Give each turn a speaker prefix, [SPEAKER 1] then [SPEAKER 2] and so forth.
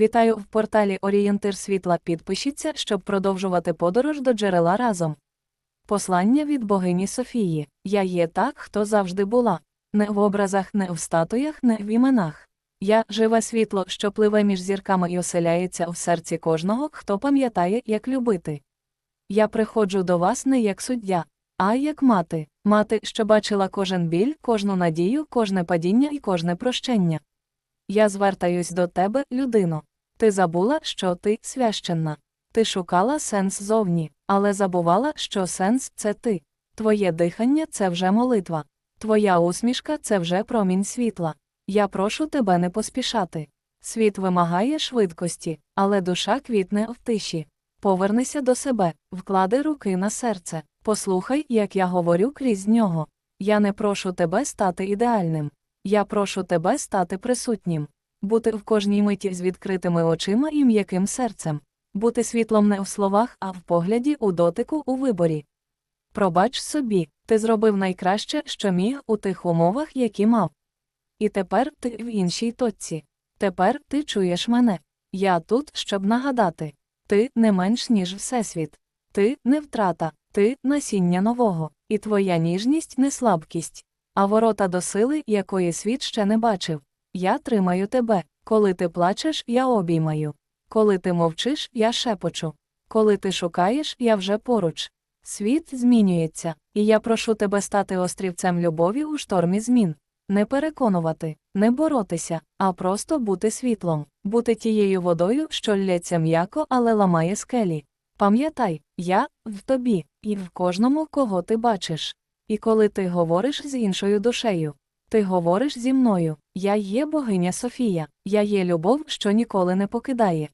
[SPEAKER 1] Вітаю в порталі Орієнтир світла. Підпишіться, щоб продовжувати подорож до джерела разом. Послання від богині Софії. Я є так, хто завжди була. Не в образах, не в статуях, не в іменах. Я живе світло, що пливе між зірками і оселяється в серці кожного, хто пам'ятає, як любити. Я приходжу до вас не як суддя, а як мати, мати, що бачила кожен біль, кожну надію, кожне падіння і кожне прощення. Я звертаюсь до тебе, людино. Ти забула, що ти священна. Ти шукала сенс зовні, але забувала, що сенс це ти. Твоє дихання це вже молитва. Твоя усмішка це вже промінь світла. Я прошу тебе не поспішати. Світ вимагає швидкості, але душа квітне в тиші. Повернися до себе, вклади руки на серце. Послухай, як я говорю крізь нього. Я не прошу тебе стати ідеальним. Я прошу тебе стати присутнім, бути в кожній миті з відкритими очима і м'яким серцем, бути світлом не в словах, а в погляді, у дотику, у виборі. Пробач собі, ти зробив найкраще, що міг у тих умовах, які мав. І тепер ти в іншій точці. Тепер ти чуєш мене. Я тут, щоб нагадати. Ти не менш, ніж Всесвіт. Ти не втрата, ти насіння нового, і твоя ніжність не слабкість а ворота до сили, якої світ ще не бачив. Я тримаю тебе. Коли ти плачеш, я обіймаю. Коли ти мовчиш, я шепочу. Коли ти шукаєш, я вже поруч. Світ змінюється, і я прошу тебе стати острівцем любові у штормі змін. Не переконувати, не боротися, а просто бути світлом, бути тією водою, що лється м'яко, але ламає скелі. Пам'ятай, я в тобі, і в кожному, кого ти бачиш. І коли ти говориш з іншою душею, ти говориш зі мною, я є богиня Софія, я є любов, що ніколи не покидає.